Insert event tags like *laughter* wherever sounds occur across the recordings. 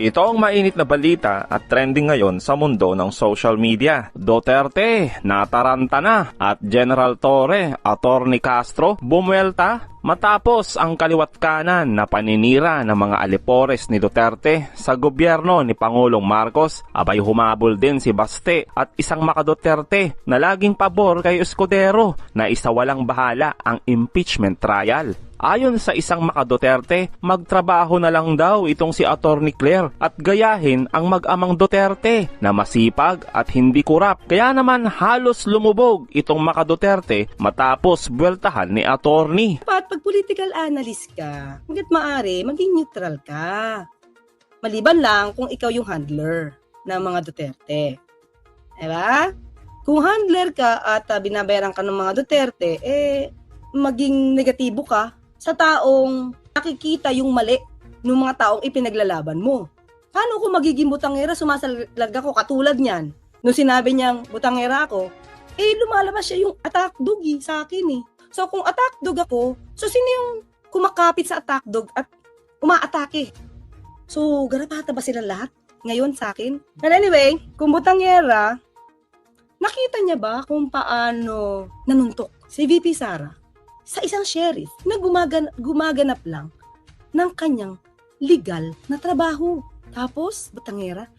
Ito ang mainit na balita at trending ngayon sa mundo ng social media. Duterte, nataranta na at General Torre, Attorney Castro, bumuelta matapos ang kaliwat kanan na paninira ng mga alipores ni Duterte sa gobyerno ni Pangulong Marcos. Abay humabol din si Baste at isang makaduterte na laging pabor kay Escudero na isa walang bahala ang impeachment trial. Ayon sa isang makaduterte, magtrabaho na lang daw itong si Attorney Claire at gayahin ang mag-amang Duterte na masipag at hindi kurap. Kaya naman halos lumubog itong makaduterte matapos buweltahan ni Attorney. Dapat pag political analyst ka, hanggat maaari, maging neutral ka. Maliban lang kung ikaw yung handler ng mga Duterte. Diba? Kung handler ka at uh, binabayaran ka ng mga Duterte, eh, maging negatibo ka sa taong nakikita yung mali ng mga taong ipinaglalaban mo. Paano kung magiging butangera, sumasalag ako katulad niyan? Nung sinabi niyang butangera ako, eh lumalabas siya yung attack dog eh, sa akin eh. So kung attack dog ako, so sino yung kumakapit sa attack dog at umaatake? So garapata ba sila lahat ngayon sa akin? And anyway, kung butangera, nakita niya ba kung paano nanuntok si VP Sara sa isang sheriff na gumagan- gumaganap lang ng kanyang legal na trabaho. Tapos, butangera,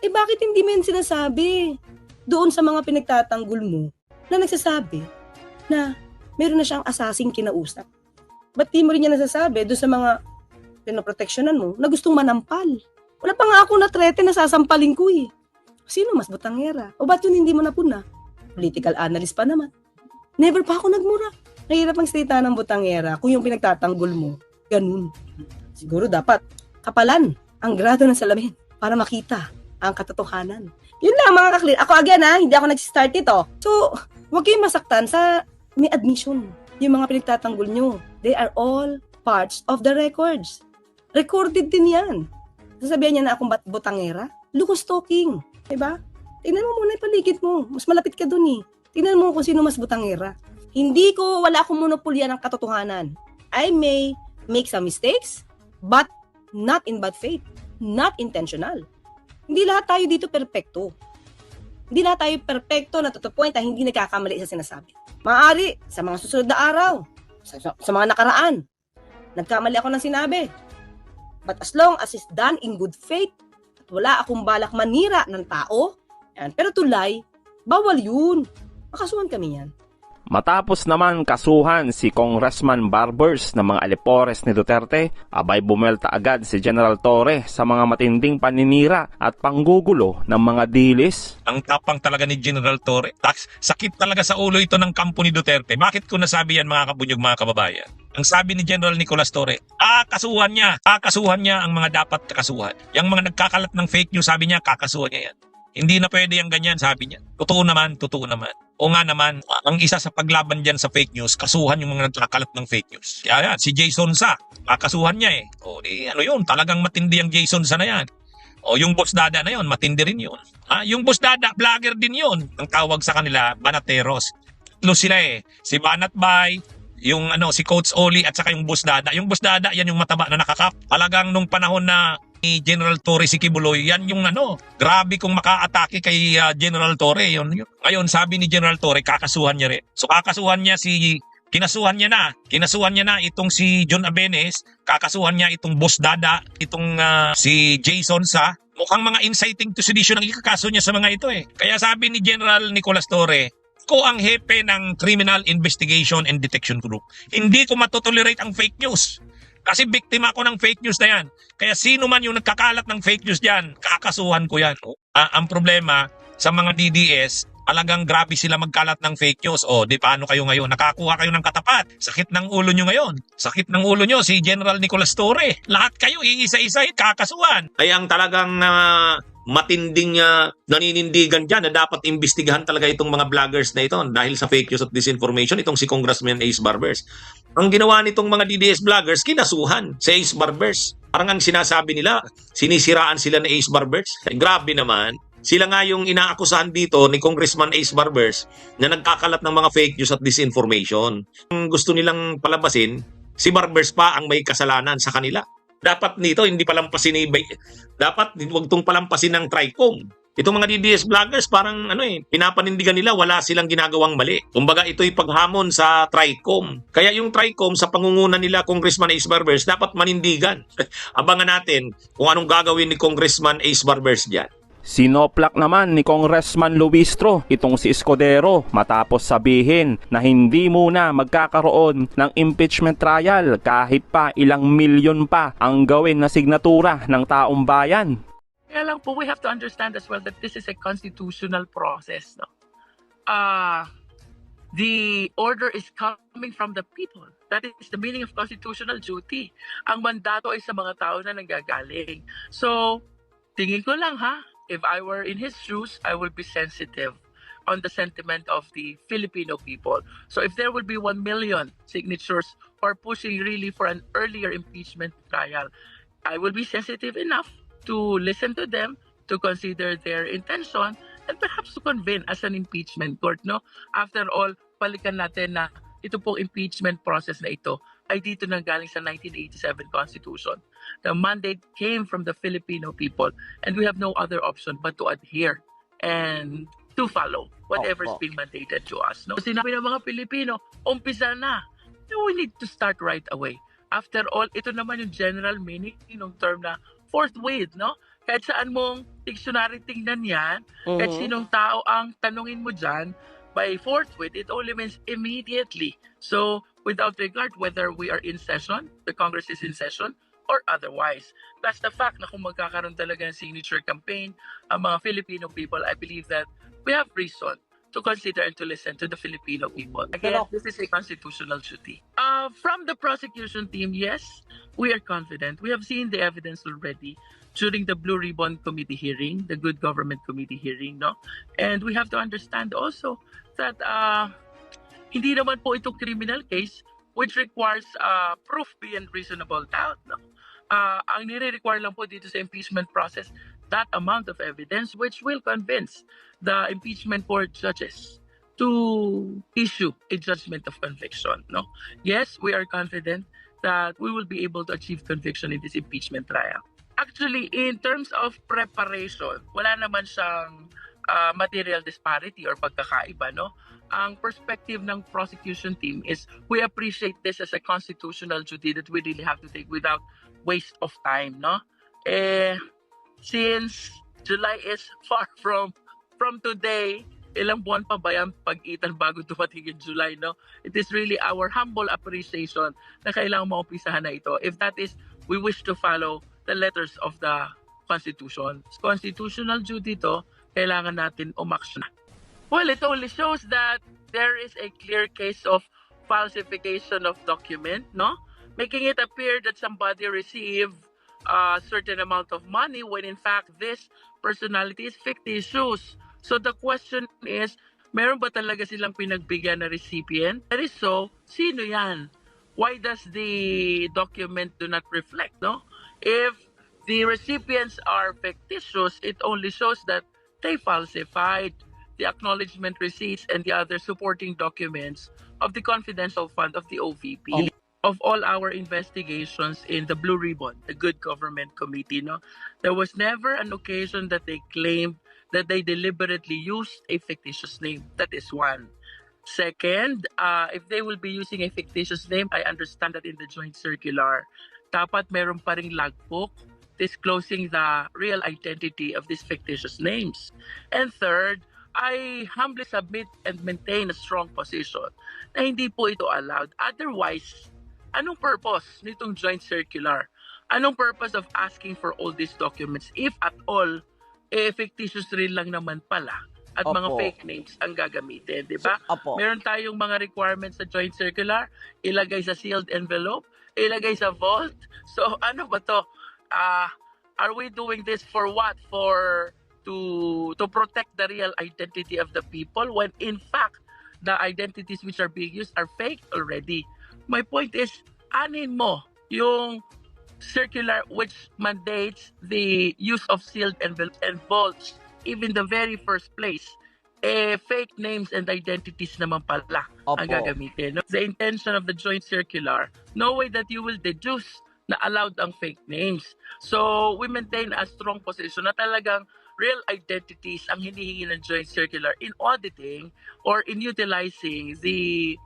eh bakit hindi mo yun sinasabi doon sa mga pinagtatanggol mo na nagsasabi na meron na siyang asasing kinausap? Ba't di mo rin niya nasasabi doon sa mga pinoproteksyonan mo na gustong manampal? Wala pa nga ako na trete na sasampalin ko eh. Sino mas butangera? O ba't yun hindi mo napuna? Political analyst pa naman. Never pa ako nagmura. Mahirap ang salita ng butangera kung yung pinagtatanggol mo. Ganun. Siguro dapat kapalan ang grado ng salamin para makita ang katotohanan. Yun lang mga kaklir. Ako again ha, hindi ako nag-start ito. So, huwag kayong masaktan sa may admission. Yung mga pinagtatanggol nyo, they are all parts of the records. Recorded din yan. Sasabihan niya na akong bat- butangera? Lucas talking. Diba? Tingnan mo muna yung paligid mo. Mas malapit ka dun eh. Tingnan mo kung sino mas butangera. Hindi ko, wala akong monopolya ng katotohanan. I may make some mistakes, but not in bad faith. Not intentional. Hindi lahat tayo dito perpekto. Hindi lahat tayo perpekto na to the point na hindi nagkakamali sa sinasabi. Maaari, sa mga susunod na araw, sa, sa, sa mga nakaraan, nagkamali ako ng sinabi. But as long as it's done in good faith, at wala akong balak manira ng tao, yan, pero tulay, bawal yun. Makasuhan kami yan. Matapos naman kasuhan si Congressman Barbers ng mga alipores ni Duterte, abay bumelta agad si General Torre sa mga matinding paninira at panggugulo ng mga dilis. Ang tapang talaga ni General Torre. Tax, sakit talaga sa ulo ito ng kampo ni Duterte. Bakit ko nasabi yan mga kabunyog mga kababayan? Ang sabi ni General Nicolas Torre, ah, kasuhan niya. Kakasuhan niya ang mga dapat kakasuhan. Yung mga nagkakalat ng fake news, sabi niya, kakasuhan niya yan. Hindi na pwede yung ganyan, sabi niya. Totoo naman, totoo naman. O nga naman, ang isa sa paglaban dyan sa fake news, kasuhan yung mga nagkakalat ng fake news. Kaya yan, si Jason Sa, kakasuhan niya eh. O di, ano yun, talagang matindi ang Jason Sa na yan. O yung boss dada na yon, matindi rin yun. Ah, yung boss dada, vlogger din yun. Ang tawag sa kanila, Banateros. Tatlo sila eh. Si Banat Bay, yung ano, si Coach Oli at saka yung boss dada. Yung boss dada, yan yung mataba na nakakap. Talagang nung panahon na ni General Torre si Kibuloy, yan yung ano, grabe kung makaatake kay ah, General Torre. Yun, yun. Ngayon, sabi ni General Torre, kakasuhan niya rin. So kakasuhan niya si Kinasuhan niya na. Kinasuhan niya na itong si John Abenes, kakasuhan niya itong Boss Dada, itong ah, si Jason Sa. Mukhang mga inciting to sedition ang ikakaso niya sa mga ito eh. Kaya sabi ni General Nicolas Torre, ko ang hepe ng Criminal Investigation and Detection Group. Hindi ko matotolerate ang fake news. Kasi biktima ako ng fake news na yan. Kaya sino man yung nagkakalat ng fake news dyan, kakasuhan ko yan. Ah, ang problema sa mga DDS, alagang grabe sila magkalat ng fake news. O, di paano kayo ngayon? Nakakuha kayo ng katapat. Sakit ng ulo nyo ngayon. Sakit ng ulo nyo, si General Nicolas Torre. Lahat kayo, iisa-isa, kakasuhan. Kaya ang talagang ah, matinding ah, naninindigan dyan na dapat imbestigahan talaga itong mga vloggers na ito dahil sa fake news at disinformation, itong si Congressman Ace Barbers. Ang ginawa nitong mga DDS vloggers, kinasuhan si Ace Barbers. Parang ang sinasabi nila, sinisiraan sila ni Ace Barbers. Ay, grabe naman. Sila nga yung inaakusahan dito ni Congressman Ace Barbers na nagkakalat ng mga fake news at disinformation. Ang gusto nilang palabasin, si Barbers pa ang may kasalanan sa kanila. Dapat nito, hindi palampasin ni, dapat wag tong palampasin ng TRICOM. Itong mga DDS vloggers, parang ano eh, pinapanindigan nila, wala silang ginagawang mali. Kumbaga, ito'y paghamon sa TRICOM. Kaya yung TRICOM, sa pangunguna nila, Congressman Ace Barbers, dapat manindigan. *laughs* Abangan natin kung anong gagawin ni Congressman Ace Barbers diyan. Sinoplak naman ni Congressman Luistro itong si Escudero matapos sabihin na hindi muna magkakaroon ng impeachment trial kahit pa ilang milyon pa ang gawin na signatura ng taong bayan. Kaya lang po, we have to understand as well that this is a constitutional process. No? Uh, the order is coming from the people. That is the meaning of constitutional duty. Ang mandato ay sa mga tao na nanggagaling. So, tingin ko lang ha, if I were in his shoes, I would be sensitive on the sentiment of the Filipino people. So if there will be 1 million signatures or pushing really for an earlier impeachment trial, I will be sensitive enough to listen to them, to consider their intention, and perhaps to convene as an impeachment court. No, After all, balikan natin na ito pong impeachment process na ito ay dito nang galing sa 1987 Constitution. The mandate came from the Filipino people and we have no other option but to adhere and to follow whatever is Opo. being mandated to us. No? Sinabi ng mga Pilipino, umpisa na. We need to start right away. After all, ito naman yung general meaning ng term na forthwith, no? Kahit saan mong dictionary tingnan yan, kahit Mhm. sinong tao ang tanungin mo dyan, by forthwith, it only means immediately. So, without regard whether we are in session, the Congress is in session, or otherwise. Plus the fact na kung magkakaroon talaga ng signature campaign, ang mga Filipino people, I believe that we have reason to consider and to listen to the Filipino people. Again, this is a constitutional duty. Uh, from the prosecution team, yes, we are confident. We have seen the evidence already during the Blue Ribbon Committee hearing, the Good Government Committee hearing, no? And we have to understand also that uh, hindi naman po ito criminal case which requires uh, proof beyond reasonable doubt, no? Uh, ang nire-require lang po dito sa impeachment process, that amount of evidence which will convince the impeachment court judges to issue a judgment of conviction, no? Yes, we are confident that we will be able to achieve conviction in this impeachment trial. Actually, in terms of preparation, wala naman siyang uh, material disparity or pagkakaiba, no? Ang perspective ng prosecution team is we appreciate this as a constitutional duty that we really have to take without waste of time, no? Eh, since July is far *laughs* from from today, ilang buwan pa ba yan pag-itan bago dumating yung July, no? It is really our humble appreciation na kailangan maumpisahan na ito. If that is, we wish to follow the letters of the Constitution. Constitutional duty to, kailangan natin umaksyon. Well, it only shows that there is a clear case of falsification of document, no? Making it appear that somebody received a certain amount of money when in fact this personality is fictitious. So the question is, meron ba talaga silang pinagbigyan na recipient? That is so, sino yan? Why does the document do not reflect, no? If the recipients are fictitious, it only shows that they falsified the acknowledgement receipts and the other supporting documents of the confidential fund of the OVP. Oh. Of all our investigations in the Blue Ribbon, the Good Government Committee, no, there was never an occasion that they claimed that they deliberately used a fictitious name. That is one. Second, uh, if they will be using a fictitious name, I understand that in the joint circular, dapat meron pa ring logbook disclosing the real identity of these fictitious names. And third, I humbly submit and maintain a strong position na hindi po ito allowed. Otherwise, anong purpose nitong joint circular? Anong purpose of asking for all these documents if at all, eh, fictitious rin lang naman pala at mga Opo. fake names ang gagamitin, di ba? Opo. Meron tayong mga requirements sa joint circular, ilagay sa sealed envelope, ilagay sa vault. So ano ba to? Ah, are we doing this for what? For to to protect the real identity of the people when in fact the identities which are being used are fake already. My point is, anin mo yung circular which mandates the use of sealed envelopes and vaults even the very first place eh fake names and identities naman pala Opo. ang gagamitin. No? The intention of the joint circular, no way that you will deduce na allowed ang fake names. So, we maintain a strong position na talagang real identities ang hinihingi ng joint circular in auditing or in utilizing the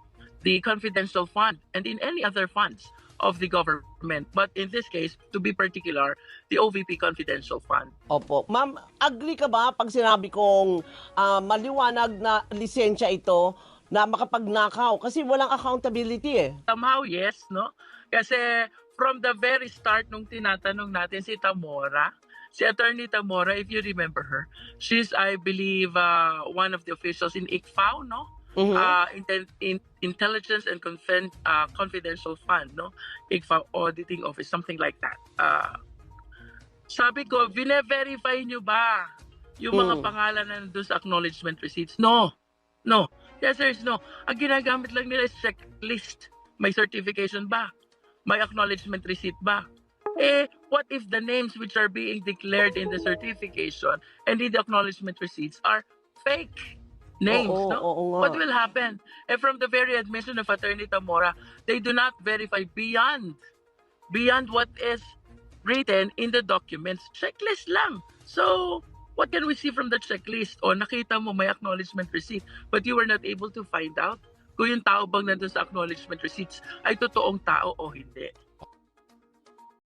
the confidential fund and in any other funds of the government. But in this case, to be particular, the OVP confidential fund. Opo. Ma'am, agree ka ba pag sinabi kong ah, maliwanag na lisensya ito na makapagnakaw? Kasi walang accountability eh. Somehow, yes, no? Kasi from the very start nung tinatanong natin si Tamora, si Attorney Tamora, if you remember her, she's, I believe, uh, one of the officials in ICFAO, no? Mhm. uh, inten- in, Intelligence and Confen- uh, Confidential Fund, no? ICFA Auditing Office, something like that. Uh, sabi ko, vine-verify nyo ba yung mga Mm. pangalan na nandun sa acknowledgement receipts? No. No. Yes, is no. Ang ginagamit lang nila is checklist. May certification ba? May acknowledgement receipt ba? Eh, what if the names which are being declared in the certification and in the acknowledgement receipts are fake names, Oo, no? oo nga. What will happen? And from the very admission of Attorney Tamora, they do not verify beyond beyond what is written in the documents. Checklist lang. So, what can we see from the checklist? O nakita mo may acknowledgement receipt, but you were not able to find out kung yung tao bang nandun sa acknowledgement receipts ay totoong tao o hindi.